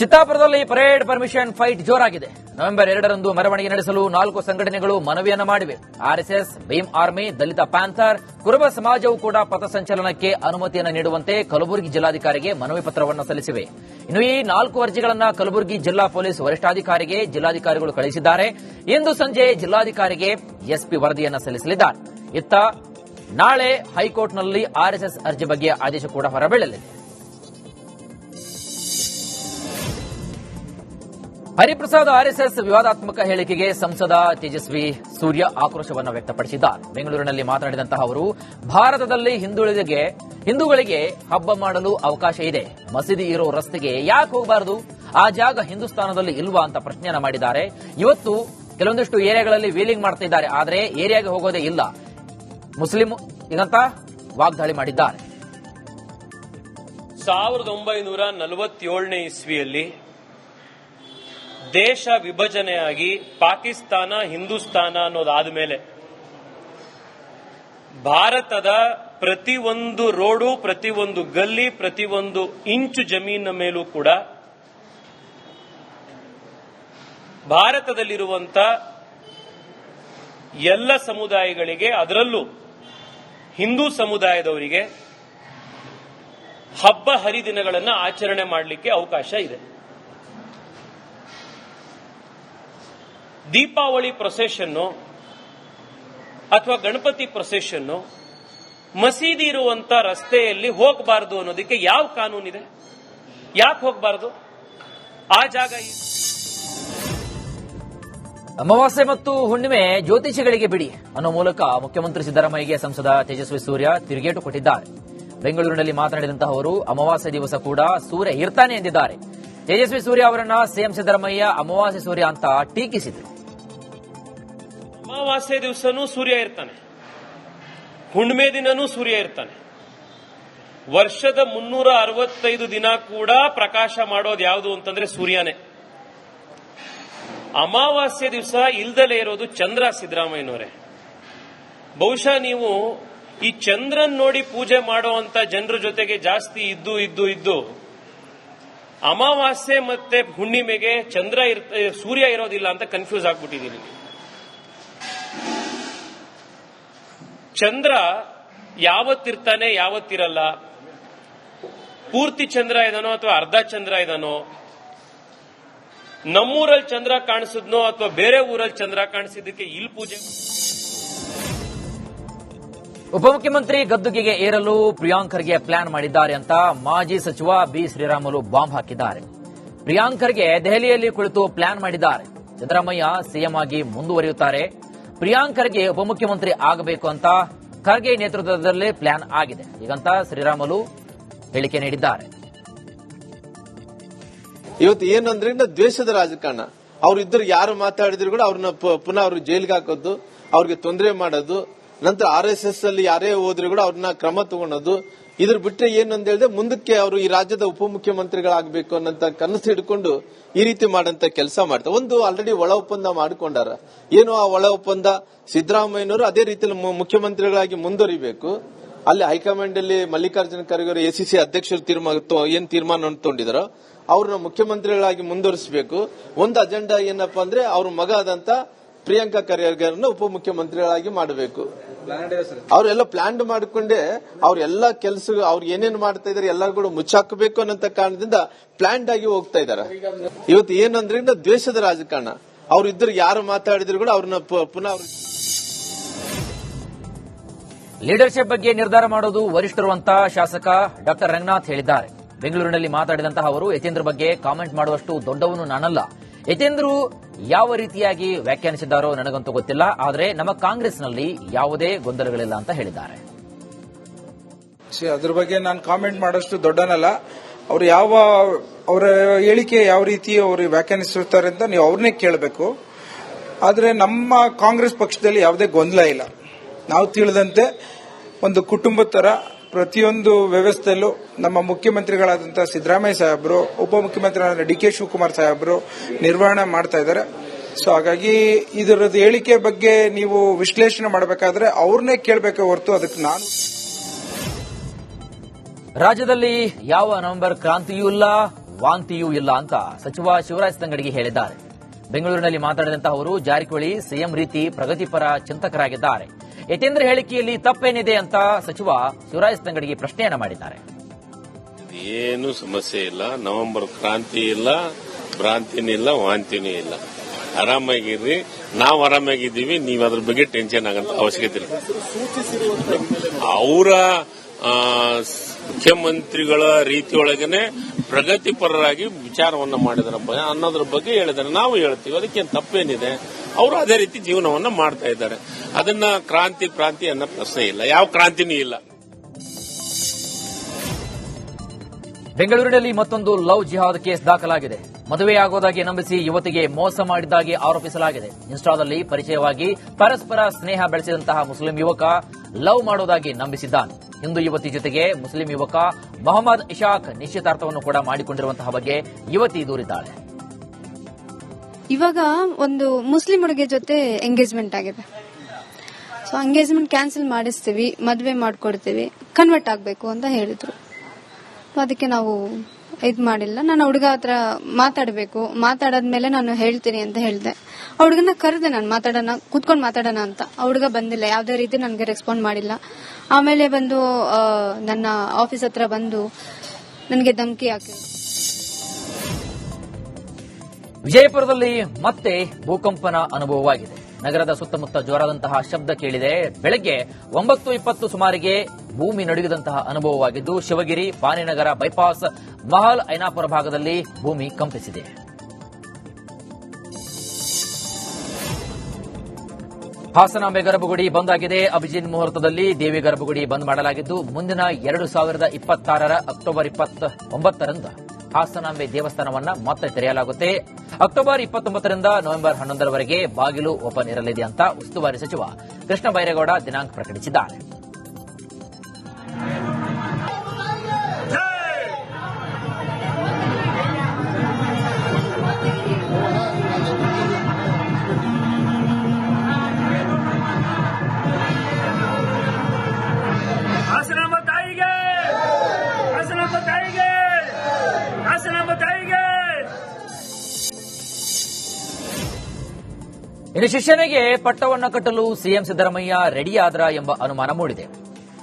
ಚಿತ್ತಾಪುರದಲ್ಲಿ parade permission fight ಜೋರಾಗಿದೆ. November ಎರಡರಂದು ಮೆರವಣಿಗೆ ನಡೆಸಲು ನಾಲ್ಕು ಸಂಘಟನೆಗಳು ಮನವಿಯನ್ನು ಮಾಡಿವೆ. RSS Bhim Army, Dalit Panther, Kuruba ಸಮಾಜವು ಕೂಡ ಪಥಸಂಚಲನಕ್ಕೆ ಅನುಮತಿಯನ್ನು ನೀಡುವಂತೆ ಕಲಬುರಗಿ ಜಿಲ್ಲಾಧಿಕಾರಿಗೆ ಮನವಿ ಪತ್ರವನ್ನು ಸಲ್ಲಿಸಿವೆ. ಇನ್ನು ಈ ನಾಲ್ಕು ಅರ್ಜಿಗಳನ್ನು ಕಲಬುರಗಿ ಜಿಲ್ಲಾ ಪೊಲೀಸ್ ವರಿಷ್ಠಾಧಿಕಾರಿಗೆ ಜಿಲ್ಲಾಧಿಕಾರಿಗಳು ಕಳುಹಿಸಿದ್ದಾರೆ. ಇಂದು ಸಂಜೆ ಜಿಲ್ಲಾಧಿಕಾರಿಗೆ ಎಸ್ಪಿ ವರದಿಯನ್ನು ಸಲ್ಲಿಸಲಿದ್ದಾರೆ. ಇತ್ತ ನಾಳೆ ಹೈಕೋರ್ಟ್ನಲ್ಲಿ ಆರ್ಎಸ್ಎಸ್ ಅರ್ಜಿ ಬಗ್ಗೆ ಆದೇಶ ಕೂಡ ಹೊರಬೀಳಲಿದೆ. ಹರಿಪ್ರಸಾದ್ ಆರ್ಎಸ್ಎಸ್ ವಿವಾದಾತ್ಮಕ ಹೇಳಿಕೆಗೆ ಸಂಸದ ತೇಜಸ್ವಿ ಸೂರ್ಯ ಆಕ್ರೋಶವನ್ನು ವ್ಯಕ್ತಪಡಿಸಿದ್ದಾರೆ. ಬೆಂಗಳೂರಿನಲ್ಲಿ ಮಾತನಾಡಿದಂತಹ ಅವರು, ಭಾರತದಲ್ಲಿ ಹಿಂದುಳಿದಿಗೆ, ಹಿಂದೂಗಳಿಗೆ ಹಬ್ಬ ಮಾಡಲು ಅವಕಾಶ ಇದೆ. ಮಸೀದಿ ಇರೋ ರಸ್ತೆಗೆ ಯಾಕೆ ಹೋಗಬಾರದು? ಆ ಜಾಗ ಹಿಂದೂಸ್ತಾನದಲ್ಲಿ ಇಲ್ವಾ ಅಂತ ಪ್ರಶ್ನೆಯನ್ನ ಮಾಡಿದ್ದಾರೆ. ಇವತ್ತು ಕೆಲವೊಂದಿಷ್ಟು ಏರಿಯಾಗಳಲ್ಲಿ ವೀಲಿಂಗ್ ಮಾಡ್ತಾ ಇದ್ದಾರೆ ಆದರೆ ಏರಿಯಾಗೆ ಹೋಗೋದೇ ಇಲ್ಲ. ಮುಸ್ಲಿಂ ಇದಂತ ವಾಗ್ದಾಳಿ ಮಾಡಿದ್ದಾರೆ. ಸಾವಿರದ ಒಂಬೈನೂರ ನಲವತ್ತೇಳನೇ ಇಸ್ವಿಯಲ್ಲಿ ದೇಶ ವಿಭಜನೆಯಾಗಿ ಪಾಕಿಸ್ತಾನ, ಹಿಂದೂಸ್ತಾನ ಅನ್ನೋದಾದ ಮೇಲೆ ಭಾರತದ ಪ್ರತಿಯೊಂದು ರೋಡು, ಪ್ರತಿಯೊಂದು ಗಲ್ಲಿ, ಪ್ರತಿಯೊಂದು ಇಂಚು ಜಮೀನ ಮೇಲೂ ಕೂಡ ಭಾರತದಲ್ಲಿರುವಂತ ಎಲ್ಲ ಸಮುದಾಯಗಳಿಗೆ, ಅದರಲ್ಲೂ ಹಿಂದೂ ಸಮುದಾಯದವರಿಗೆ ಹಬ್ಬ ಹರಿದಿನಗಳನ್ನು ಆಚರಣೆ ಮಾಡಲಿಕ್ಕೆ ಅವಕಾಶ ಇದೆ. ದೀಪಾವಳಿ ಪ್ರೊಸೆಷನ್ನು ಅಥವಾ ಗಣಪತಿ ಪ್ರೊಸೆಷನ್ನು ಮಸೀದಿ ಇರುವಂತ ರಸ್ತೆಯಲ್ಲಿ ಹೋಗಬಾರದು ಅನ್ನೋದಕ್ಕೆ ಯಾವ ಕಾನೂನಿದೆ? ಯಾಕೆ ಹೋಗಬಾರದು? ಆ ಜಾಗ ಅಮಾವಾಸ್ಯೆ ಮತ್ತು ಹುಣ್ಣಿಮೆ ಜ್ಯೋತಿಷಿಗಳಿಗೆ ಬಿಡಿ ಅನ್ನೋ ಮೂಲಕ ಮುಖ್ಯಮಂತ್ರಿ ಸಿದ್ದರಾಮಯ್ಯಗೆ ಸಂಸದ ತೇಜಸ್ವಿ ಸೂರ್ಯ ತಿರುಗೇಟು ಕೊಟ್ಟಿದ್ದಾರೆ. ಬೆಂಗಳೂರಿನಲ್ಲಿ ಮಾತನಾಡಿದಂತಹ ಅವರು, ಅಮಾವಾಸ್ಯೆ ದಿವಸ ಕೂಡ ಸೂರ್ಯ ಇರ್ತಾನೆ ಎಂದಿದ್ದಾರೆ. ತೇಜಸ್ವಿ ಸೂರ್ಯ ಅವರನ್ನ ಸಿಎಂ ಸಿದ್ದರಾಮಯ್ಯ ಅಮಾವಾಸ್ಯೆ ಸೂರ್ಯ ಅಂತ ಟೀಕಿಸಿದರು. ಅಮಾವಾಸ್ಯೆ ದಿವಸನೂ ಸೂರ್ಯ ಇರ್ತಾನೆ. ಹುಣ್ಮೆ ದಿನನೂ ಸೂರ್ಯ ಇರ್ತಾನೆ. ವರ್ಷದ ಮುನ್ನೂರ ಅರವತ್ತೈದು ದಿನ ಕೂಡ ಪ್ರಕಾಶ ಮಾಡೋದು ಯಾವುದು ಅಂತಂದ್ರೆ ಸೂರ್ಯನೇ. ಅಮಾವಾಸ್ಯೆ ದಿವಸ ಇಲ್ದಲೇ ಇರೋದು ಚಂದ್ರ ಸಿದ್ದರಾಮಯ್ಯನವರೇ. ಬಹುಶಃ ನೀವು ಈ ಚಂದ್ರನ್ ನೋಡಿ ಪೂಜೆ ಮಾಡುವಂತ ಜನರ ಜೊತೆಗೆ ಜಾಸ್ತಿ ಇದ್ದು ಇದ್ದು ಇದ್ದು, ಅಮಾವಾಸ್ಯೆ ಮತ್ತೆ ಹುಣ್ಣಿಮೆಗೆ ಚಂದ್ರ ಸೂರ್ಯ ಇರೋದಿಲ್ಲ ಅಂತ ಕನ್ಫ್ಯೂಸ್ ಆಗ್ಬಿಟ್ಟಿದ್ದೀನಿ ಚಂದ್ರ ಯಾವತ್ತಿರ್ತಾನೆ ಯಾವತ್ತಿರಲ್ಲ? ಪೂರ್ತಿ ಚಂದ್ರ ಇದಾನೋ ಅಥವಾ ಅರ್ಧ ಚಂದ್ರ ಇದನೋ? ನಮ್ಮೂರಲ್ಲಿ ಚಂದ್ರ ಕಾಣಿಸಿದ್ನೋ ಅಥವಾ ಬೇರೆ ಊರಲ್ಲಿ ಚಂದ್ರ ಕಾಣಿಸಿದ್ದಕ್ಕೆ ಇಲ್ಲಿ ಪೂಜೆ ಉಪಮುಖ್ಯಮಂತ್ರಿ ಗದ್ದುಗೆಗೆ ಏರಲು ಪ್ರಿಯಾಂಕರ್ಗೆ ಪ್ಲಾನ್ ಮಾಡಿದ್ದಾರೆ ಅಂತ ಮಾಜಿ ಸಚಿವ ಬಿ. ಶ್ರೀರಾಮುಲು ಬಾಂಬ್ ಹಾಕಿದ್ದಾರೆ. ಪ್ರಿಯಾಂಕರ್ಗೆ ದೆಹಲಿಯಲ್ಲಿ ಕುಳಿತು ಪ್ಲಾನ್ ಮಾಡಿದ್ದಾರೆ. ಸಿದ್ದರಾಮಯ್ಯ ಸಿಎಂ ಆಗಿ ಮುಂದುವರಿಯುತ್ತಾರೆ. ಪ್ರಿಯಾಂಕ್ ಖರ್ಗೆ ಉಪಮುಖ್ಯಮಂತ್ರಿ ಆಗಬೇಕು ಅಂತ ಖರ್ಗೆ ನೇತೃತ್ವದಲ್ಲೇ ಪ್ಲಾನ್ ಆಗಿದೆ. ಹೀಗಂತ ಶ್ರೀರಾಮುಲು ಹೇಳಿಕೆ ನೀಡಿದ್ದಾರೆ. ಇವತ್ತು ಏನಂದ್ರೆ ದ್ವೇಷದ ರಾಜಕಾರಣ? ಅವ್ರು ಇದ್ರು ಯಾರು ಮಾತಾಡಿದ್ರು ಕೂಡ ಅವ್ರನ್ನ ಪುನಃ ಅವ್ರಿಗೆ ಜೈಲಿಗೆ ಹಾಕೋದು, ಅವ್ರಿಗೆ ತೊಂದರೆ ಮಾಡೋದು ನಂತರ ಆರ್ ಎಸ್ ಎಸ್ ಅಲ್ಲಿ ಯಾರೇ ಹೋದ್ರು ಕೂಡ ಅವ್ರನ್ನ ಕ್ರಮ ತಗೊಳೋದು ಇದ್ರ ಬಿಟ್ರೆ ಏನು ಅಂತ ಹೇಳಿದ್ರೆ ಮುಂದಕ್ಕೆ ಅವರು ಈ ರಾಜ್ಯದ ಉಪಮುಖ್ಯಮಂತ್ರಿಗಳಾಗಬೇಕು ಅನ್ನೋಂತ ಕನಸು ಹಿಡ್ಕೊಂಡು ಈ ರೀತಿ ಮಾಡಂತ ಕೆಲಸ ಮಾಡ್ತಾರೆ ಒಂದು ಆಲ್ರೆಡಿ ಒಳ ಒಪ್ಪಂದ ಮಾಡಿಕೊಂಡಾರ. ಏನು ಆ ಒಳ ಒಪ್ಪಂದ? ಸಿದ್ದರಾಮಯ್ಯನವರು ಅದೇ ರೀತಿಯಲ್ಲಿ ಮುಖ್ಯಮಂತ್ರಿಗಳಾಗಿ ಮುಂದುವರಿಬೇಕು. ಅಲ್ಲಿ ಹೈಕಮಾಂಡ್ ಅಲ್ಲಿ ಮಲ್ಲಿಕಾರ್ಜುನ ಖರ್ಗೆ ಅವರು ಎಸಿಸಿ ಅಧ್ಯಕ್ಷರು ತೀರ್ಮಾನ ಏನ್ ತೀರ್ಮಾನ ತೊಗೊಂಡಿದಾರೋ, ಅವ್ರನ್ನ ಮುಖ್ಯಮಂತ್ರಿಗಳಾಗಿ ಮುಂದುವರಿಸಬೇಕು. ಒಂದು ಅಜೆಂಡಾ ಏನಪ್ಪಾ ಅಂದ್ರೆ ಅವ್ರ ಮಗ ಆದಂತ ಪ್ರಿಯಾಂಕಾ ಖರ್ಗೆರನ್ನು ಉಪಮುಖ್ಯಮಂತ್ರಿಗಳಾಗಿ ಮಾಡಬೇಕು. ಅವರೆಲ್ಲ ಪ್ಲಾನ್ ಮಾಡಿಕೊಂಡೆ ಅವ್ರೆಲ್ಲ ಕೆಲಸ ಅವ್ರು ಏನೇನ್ ಮಾಡ್ತಾ ಇದಾರೆ ಎಲ್ಲ ಕೂಡ ಮುಚ್ಚಾಕಬೇಕು ಅನ್ನೋ ಕಾರಣದಿಂದ ಪ್ಲಾನ್ ಆಗಿ ಹೋಗ್ತಾ ಇದಾರೆ. ಇವತ್ತು ಏನಂದ್ರೆ ಇನ್ನ ದ್ವೇಷದ ರಾಜಕಾರಣ. ಅವ್ರು ಇದ್ರು ಯಾರು ಮಾತಾಡಿದ್ರು ಕೂಡ ಅವ್ರನ್ನ ಪ- ಪುನಃ ಲೀಡರ್ಶಿಪ್ ಬಗ್ಗೆ ನಿರ್ಧಾರ ಮಾಡೋದು ವರಿಷ್ಠರು ಅಂತ ಶಾಸಕ ಡಾಕ್ಟರ್ ರಂಗನಾಥ್ ಹೇಳಿದ್ದಾರೆ. ಬೆಂಗಳೂರಿನಲ್ಲಿ ಮಾತಾಡಿದಂತಹ ಅವರು ಯತೇಂದ್ರ ಬಗ್ಗೆ ಕಾಮೆಂಟ್ ಮಾಡುವಷ್ಟು ದೊಡ್ಡವನು ನಾನಲ್ಲ. ಯತೇಂದ್ರು ಯಾವ ರೀತಿಯಾಗಿ ವ್ಯಾಖ್ಯಾನಿಸಿದ್ದಾರೋ ನನಗಂತೂ ಗೊತ್ತಿಲ್ಲ, ಆದರೆ ನಮ್ಮ ಕಾಂಗ್ರೆಸ್ನಲ್ಲಿ ಯಾವುದೇ ಗೊಂದಲಗಳಿಲ್ಲ ಅಂತ ಹೇಳಿದ್ದಾರೆ. ಅದ್ರ ಬಗ್ಗೆ ನಾನು ಕಾಮೆಂಟ್ ಮಾಡೋಷ್ಟು ದೊಡ್ಡನಲ್ಲ. ಅವ್ರು ಯಾವ, ಅವರ ಹೇಳಿಕೆ ಯಾವ ರೀತಿ ಅವರು ವ್ಯಾಖ್ಯಾನಿಸಿರ್ತಾರೆ ಅಂತ ನೀವು ಅವ್ರನ್ನೇ ಕೇಳಬೇಕು. ಆದರೆ ನಮ್ಮ ಕಾಂಗ್ರೆಸ್ ಪಕ್ಷದಲ್ಲಿ ಯಾವುದೇ ಗೊಂದಲ ಇಲ್ಲ. ನಾವು ತಿಳಿದಂತೆ ಒಂದು ಕುಟುಂಬದ ತರ ಪ್ರತಿಯೊಂದು ವ್ಯವಸ್ಥೆಯಲ್ಲೂ ನಮ್ಮ ಮುಖ್ಯಮಂತ್ರಿಗಳಾದಂತಹ ಸಿದ್ದರಾಮಯ್ಯ ಸಾಹೇಬರು ಉಪಮುಖ್ಯಮಂತ್ರಿಗಳಾದ ಡಿ ಕೆ ಶಿವಕುಮಾರ್ ಸಾಹೇಬರು ನಿರ್ವಹಣೆ ಮಾಡ್ತಾ ಇದ್ದಾರೆ. ಸೊ ಹಾಗಾಗಿ ಇದರದ್ದು ಹೇಳಿಕೆ ಬಗ್ಗೆ ನೀವು ವಿಶ್ಲೇಷಣೆ ಮಾಡಬೇಕಾದ್ರೆ ಅವ್ರನ್ನೇ ಕೇಳಬೇಕೆ ಹೊರತು ಅದಕ್ಕೆ ನಾನು ರಾಜ್ಯದಲ್ಲಿ ಯಾವ ನವೆಂಬರ್ ಕ್ರಾಂತಿಯೂ ಇಲ್ಲ, ವಾಂತಿಯೂ ಇಲ್ಲ ಅಂತ ಸಚಿವ ಶಿವರಾಜ್ ತಂಗಡಿಗೆ ಹೇಳಿದ್ದಾರೆ. ಬೆಂಗಳೂರಿನಲ್ಲಿ ಮಾತನಾಡಿದಂತಹ ಅವರು ಜಾರಕಿಹೊಳಿ ಸಿಎಂ ರೀತಿ ಪ್ರಗತಿಪರ ಚಿಂತಕರಾಗಿದ್ದಾರೆ. ಯತೇಂದ್ರ ಹೇಳಿಕೆಯಲ್ಲಿ ತಪ್ಪೇನಿದೆ ಅಂತ ಸಚಿವ ಶಿವರಾಜ್ ತಂಗಡಿಗೆ ಪ್ರಶ್ನೆಯನ್ನ ಮಾಡಿದ್ದಾರೆ. ಏನು ಸಮಸ್ಯೆ ಇಲ್ಲ. ನವೆಂಬರ್ ಕ್ರಾಂತಿ ಇಲ್ಲ, ಭ್ರಾಂತಿನೂ ಇಲ್ಲ, ವಾಂತಿನೂ ಇಲ್ಲ. ಆರಾಮಾಗಿರ್ರಿ ನಾವು ಆರಾಮಾಗಿದ್ದೀವಿ. ನೀವು ಅದ್ರ ಬಗ್ಗೆ ಟೆನ್ಷನ್ ಆಗಂತ ಅವಶ್ಯಕತೆ ಇಲ್ಲ. ಅವರ ಮುಖ್ಯಮಂತ್ರಿಗಳ ರೀತಿಯೊಳಗನೆ ಪ್ರಗತಿಪರರಾಗಿ ವಿಚಾರವನ್ನ ಮಾಡಿದ್ರ ಅನ್ನೋದ್ರ ಬಗ್ಗೆ ಹೇಳಿದ್ರೆ. ನಾವು ಹೇಳ್ತೀವಿ. ಅದಕ್ಕೇನು ತಪ್ಪೇನಿದೆ? ಅವರು ಅದೇ ರೀತಿ ಜೀವನವನ್ನ ಮಾಡ್ತಾ ಇದ್ದಾರೆ. ಅದನ್ನ ಕ್ರಾಂತಿ ಕ್ರಾಂತಿ ಅನ್ನೋ ಪ್ರಶ್ನೆ ಇಲ್ಲ. ಯಾವ ಕ್ರಾಂತಿನೂ ಇಲ್ಲ. ಬೆಂಗಳೂರಿನಲ್ಲಿ ಮತ್ತೊಂದು ಲವ್ ಜಿಹಾದ್ ಕೇಸ್ ದಾಖಲಾಗಿದೆ. ಮದುವೆಯಾಗೋದಾಗಿ ನಂಬಿಸಿ ಯುವತಿಗೆ ಮೋಸ ಮಾಡಿದ್ದಾಗಿ ಆರೋಪಿಸಲಾಗಿದೆ. ಇನ್ಸ್ಟಾದಲ್ಲಿ ಪರಿಚಯವಾಗಿ ಪರಸ್ಪರ ಸ್ನೇಹ ಬೆಳೆಸಿದಂತಹ ಮುಸ್ಲಿಂ ಯುವಕ ಲವ್ ಮಾಡೋದಾಗಿ ನಂಬಿಸಿದ್ದಾನೆ. ಹಿಂದೂ ಯುವತಿ ಜೊತೆಗೆ ಮುಸ್ಲಿಂ ಯುವಕ ಮೊಹಮ್ಮದ್ ಇಶಾಕ್ ನಿಶ್ಚಿತಾರ್ಥವನ್ನು ಕೂಡ ಮಾಡಿಕೊಂಡಿರುವಂತಹ ಬಗ್ಗೆ ಯುವತಿ ದೂರಿದ್ದಾಳೆ. ಇವಾಗ ಒಂದು ಮುಸ್ಲಿಂ ಹುಡುಗಿ ಜೊತೆ ಎಂಗೇಜ್ಮೆಂಟ್ ಆಗಿದೆ. ಸೊ ಎಂಗೇಜ್ಮೆಂಟ್ ಕ್ಯಾನ್ಸಲ್ ಮಾಡಿಸ್ತೀವಿ, ಮದುವೆ ಮಾಡ್ಕೊಡ್ತೀವಿ ಕನ್ವರ್ಟ್ ಆಗಬೇಕು ಅಂತ ಹೇಳಿದ್ರು. So ಅದಕ್ಕೆ ನಾವು ಇದು ಮಾಡಿಲ್ಲ. ನಾನು ಹುಡುಗ ಹತ್ರ ಮಾತಾಡಬೇಕು. ಮಾತಾಡಾದ್ಮೇಲೆ ನಾನು ಹೇಳ್ತೀನಿ ಅಂತ ಹೇಳಿದೆ. ಆ ಹುಡುಗನ ಕರೆದೆ ನಾನು, ಮಾತಾಡೋಣ, ಕೂತ್ಕೊಂಡು ಮಾತಾಡೋಣ ಅಂತ. ಆ ಹುಡುಗ ಬಂದಿಲ್ಲ, ಯಾವುದೇ ರೀತಿ ನನಗೆ ರೆಸ್ಪಾಂಡ್ ಮಾಡಿಲ್ಲ. ಆಮೇಲೆ ಬಂದು ನನ್ನ ಆಫೀಸ್ ಹತ್ರ ಬಂದು ನನಗೆ ಧಮಕಿ ಹಾಕಿ. ವಿಜಯಪುರದಲ್ಲಿ ಮತ್ತೆ ಭೂಕಂಪನ ಅನುಭವವಾಗಿದೆ. ನಗರದ ಸುತ್ತಮುತ್ತ ಜೋರಾದಂತಹ ಶಬ್ದ ಕೇಳಿದೆ. ಬೆಳಗ್ಗೆ ಒಂಬತ್ತು ಇಪ್ಪತ್ತು ಸುಮಾರಿಗೆ ಭೂಮಿ ನಡುಗಿದಂತಹ ಅನುಭವವಾಗಿದ್ದು, ಶಿವಗಿರಿ, ಪಾನಿನಗರ ಬೈಪಾಸ್, ಮಹಲ್, ಐನಾಪುರ ಭಾಗದಲ್ಲಿ ಭೂಮಿ ಕಂಪಿಸಿದೆ. ಹಾಸನಾಂಬೆ ಗರ್ಭಗುಡಿ ಬಂದ್ ಆಗಿದೆ. ಅಭಿಜಿನ್ ಮುಹೂರ್ತದಲ್ಲಿ ದೇವಿ ಗರ್ಭಗುಡಿ ಬಂದ್ ಮಾಡಲಾಗಿದ್ದು, ಮುಂದಿನ ಎರಡು ಸಾವಿರದ ಇಪ್ಪತ್ತಾರರ ಅಕ್ಟೋಬರ್ ಇಪ್ಪತ್ತ ಒಂಬತ್ತರಂದು ಹಾಸನಾಂಬೆ ದೇವಸ್ಥಾನವನ್ನ ಮತ್ತೆ ತೆರೆಯಲಾಗುತ್ತೆ. ಅಕ್ಟೋಬರ್ ಇಪ್ಪತ್ತೊಂಬತ್ತರಿಂದ ನವೆಂಬರ್ ಹನ್ನೊಂದರವರೆಗೆ ಬಾಗಿಲು ಓಪನ್ ಇರಲಿದೆ ಅಂತ ಉಸ್ತುವಾರಿ ಸಚಿವ ಕೃಷ್ಣ ಬೈರೇಗೌಡ ದಿನಾಂಕ ಪ್ರಕಟಿಸಿದ್ದಾರೆ. ಇನ್ನು ಶಿಷ್ಯನಿಗೆ ಪಟ್ಟವನ್ನ ಕಟ್ಟಲು ಸಿಎಂ ಸಿದ್ದರಾಮಯ್ಯ ರೆಡಿಯಾದ್ರ ಎಂಬ ಅನುಮಾನ ಮೂಡಿದೆ.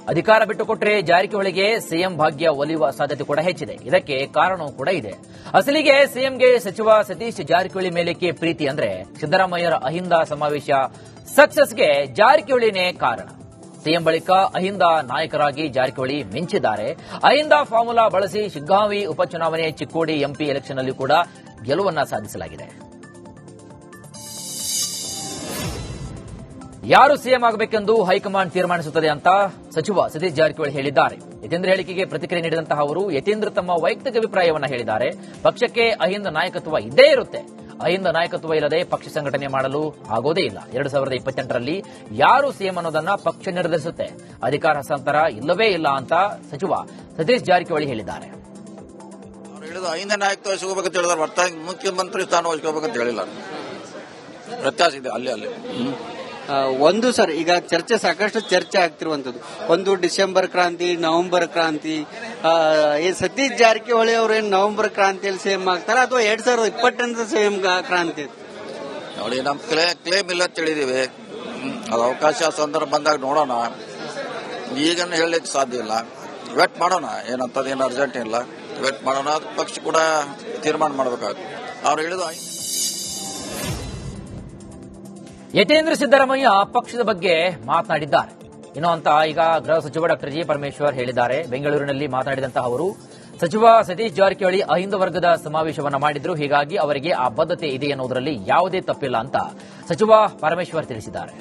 ಅಧಿಕಾರ ಬಿಟ್ಟುಕೊಟ್ರೆ ಜಾರಕಿಹೊಳಿಗೆ ಸಿಎಂ ಭಾಗ್ಯ ಒಲಿಯುವ ಸಾಧ್ಯತೆ ಕೂಡ ಹೆಚ್ಚಿದೆ. ಇದಕ್ಕೆ ಕಾರಣವೂ ಕೂಡ ಇದೆ. ಅಸಲಿಗೆ ಸಿಎಂಗೆ ಸಚಿವ ಸತೀಶ್ ಜಾರಕಿಹೊಳಿ ಮೇಲಕ್ಕೆ ಪ್ರೀತಿ ಅಂದ್ರೆ ಸಿದ್ದರಾಮಯ್ಯರ ಅಹಿಂದ ಸಮಾವೇಶ ಸಕ್ಸಸ್ಗೆ ಜಾರಕಿಹೊಳಿನೇ ಕಾರಣ. ಸಿಎಂ ಬಳಿಕ ಅಹಿಂದ ನಾಯಕರಾಗಿ ಜಾರಕಿಹೊಳಿ ಮಿಂಚಿದ್ದಾರೆ. ಅಹಿಂದ ಫಾರ್ಮುಲಾ ಬಳಸಿ ಶಿಗ್ಗಾಂವಿ ಉಪಚುನಾವಣೆ ಚಿಕ್ಕೋಡಿ ಎಂಪಿ ಎಲೆಕ್ಷನ್ ಅಲ್ಲಿ ಕೂಡ ಗೆಲುವನ್ನ ಸಾಧಿಸಲಾಗಿದೆ. ಯಾರು ಸಿಎಂ ಆಗಬೇಕೆಂದು ಹೈಕಮಾಂಡ್ ತೀರ್ಮಾನಿಸುತ್ತದೆ ಅಂತ ಸಚಿವ ಸತೀಶ್ ಜಾರಕಿಹೊಳಿ ಹೇಳಿದ್ದಾರೆ. ಯತೇಂದ್ರ ಹೇಳಿಕೆಗೆ ಪ್ರತಿಕ್ರಿಯೆ ನೀಡಿದಂತಹ ಅವರು ಯತೇಂದ್ರ ತಮ್ಮ ವೈಯಕ್ತಿಕ ಅಭಿಪ್ರಾಯವನ್ನ ಹೇಳಿದ್ದಾರೆ. ಪಕ್ಷಕ್ಕೆ ಅಹಿಂದ ನಾಯಕತ್ವ ಇದ್ದೇ ಇರುತ್ತೆ. ಅಹಿಂದ ನಾಯಕತ್ವ ಇಲ್ಲದೆ ಪಕ್ಷ ಸಂಘಟನೆ ಮಾಡಲು ಆಗೋದೇ ಇಲ್ಲ. ಎರಡು ಸಾವಿರದ ಇಪ್ಪತ್ತೆಂಟರಲ್ಲಿ ಯಾರು ಸಿಎಂ ಅನ್ನೋದನ್ನ ಪಕ್ಷ ನಿರ್ಧರಿಸುತ್ತೆ. ಅಧಿಕಾರ ಹಸ್ತಾಂತರ ಇಲ್ಲವೇ ಇಲ್ಲ ಅಂತ ಸಚಿವ ಸತೀಶ್ ಜಾರಕಿಹೊಳಿ ಹೇಳಿದ್ದಾರೆ. ಐದನೇ ನಾಯಕತ್ವ ವಹಿಸ್ಕೋಬೇಕಂತ ಹೇಳಿದಾರೆ. ಮುಖ್ಯಮಂತ್ರಿ ಸ್ಥಾನ ವಹಿಸ್ಕೋಬೇಕಂತ ಹೇಳಿಲ್ಲ. ವ್ಯತ್ಯಾಸ ಇದೆ ಅಲ್ಲಿ ಅಲ್ಲಿ. ಒಂದು ಸರ್, ಈಗ ಚರ್ಚೆ ಸಾಕಷ್ಟು ಚರ್ಚೆ ಆಗ್ತಿರುವಂತದ್ದು ಒಂದು ಡಿಸೆಂಬರ್ ಕ್ರಾಂತಿ, ನವೆಂಬರ್ ಕ್ರಾಂತಿ ಈ ಸತೀಶ್ ಜಾರಕಿಹೊಳಿ ಅವರು ಏನು ನವೆಂಬರ್ ಕ್ರಾಂತಿಯಲ್ಲಿ ಸೇಮ್ ಆಗ್ತಾರೆ? ಅಥವಾ ಎರಡ್ ಸಾವಿರದ ಇಪ್ಪತ್ತೆಂಟರ ಸೇಮ್ ಕ್ರಾಂತಿ ನೋಡಿ, ನಮ್ ಕ್ಲೇ, ಕ್ಲೇಮ್ ಇಲ್ಲ ಹ್ಮ್. ಅದು ಅವಕಾಶ ಸಂದರ್ಭ ಬಂದಾಗ ನೋಡೋಣ. ಈಗನ್ನು ಹೇಳಲಿಕ್ಕೆ ಸಾಧ್ಯ ಇಲ್ಲ. ವೆಟ್ ಮಾಡೋಣ. ಏನಂತದ್ದು ಏನು ಅರ್ಜೆಂಟ್ ಇಲ್ಲ. ವೆಟ್ ಮಾಡೋಣ. ಅದು ಪಕ್ಷ ಕೂಡ ತೀರ್ಮಾನ ಮಾಡಬೇಕಾಗುತ್ತೆ. ಅವ್ರು ಹೇಳಿದ್ರು ಯತೇಂದ್ರ ಸಿದ್ದರಾಮಯ್ಯ ಪಕ್ಷದ ಬಗ್ಗೆ ಮಾತನಾಡಿದ್ದಾರೆ. ಇನ್ನು ಅಂತ ಈಗ ಗೃಹ ಸಚಿವ ಡಾಕ್ಟರ್ ಜಿ ಪರಮೇಶ್ವರ್ ಹೇಳಿದ್ದಾರೆ. ಬೆಂಗಳೂರಿನಲ್ಲಿ ಮಾತನಾಡಿದಂತಹ ಅವರು, ಸಚಿವ ಸತೀಶ್ ಜಾರಕಿಹೊಳಿ ಅಹಿಂದ ವರ್ಗದ ಸಮಾವೇಶವನ್ನು ಮಾಡಿದ್ರು. ಹೀಗಾಗಿ ಅವರಿಗೆ ಆ ಬದ್ಧತೆ ಇದೆ ಎನ್ನುವುದರಲ್ಲಿ ಯಾವುದೇ ತಪ್ಪಿಲ್ಲ ಅಂತ ಸಚಿವ ಪರಮೇಶ್ವರ್ ತಿಳಿಸಿದ್ದಾರೆ.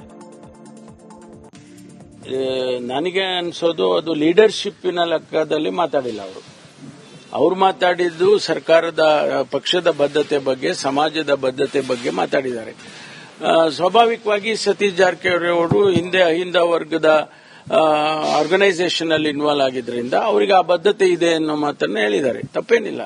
ನನಗೆ ಅನ್ಸೋದು ಅದು ಲೀಡರ್ಶಿಪ್ಪಿನ ಲೆಕ್ಕದಲ್ಲಿ ಮಾತಾಡಿಲ್ಲ ಅವರು. ಅವ್ರು ಮಾತಾಡಿದ್ದು ಸರ್ಕಾರದ ಪಕ್ಷದ ಬದ್ಧತೆ ಬಗ್ಗೆ, ಸಮಾಜದ ಬದ್ಧತೆ ಬಗ್ಗೆ ಮಾತಾಡಿದ್ದಾರೆ. ಸ್ವಾಭಾವಿಕವಾಗಿ ಸತೀಶ್ ಜಾರಕಿಹೊಳಿ ಅವರು ಹಿಂದೆ ಅಹಿಂದ ವರ್ಗದ ಆರ್ಗನೈಸೇಷನ್ ಅಲ್ಲಿ ಇನ್ವಾಲ್ವ್ ಆಗಿದ್ರಿಂದ ಅವರಿಗೆ ಆ ಬದ್ಧತೆ ಇದೆ ಅನ್ನೋ ಮಾತನ್ನ ಹೇಳಿದ್ದಾರೆ. ತಪ್ಪೇನಿಲ್ಲ.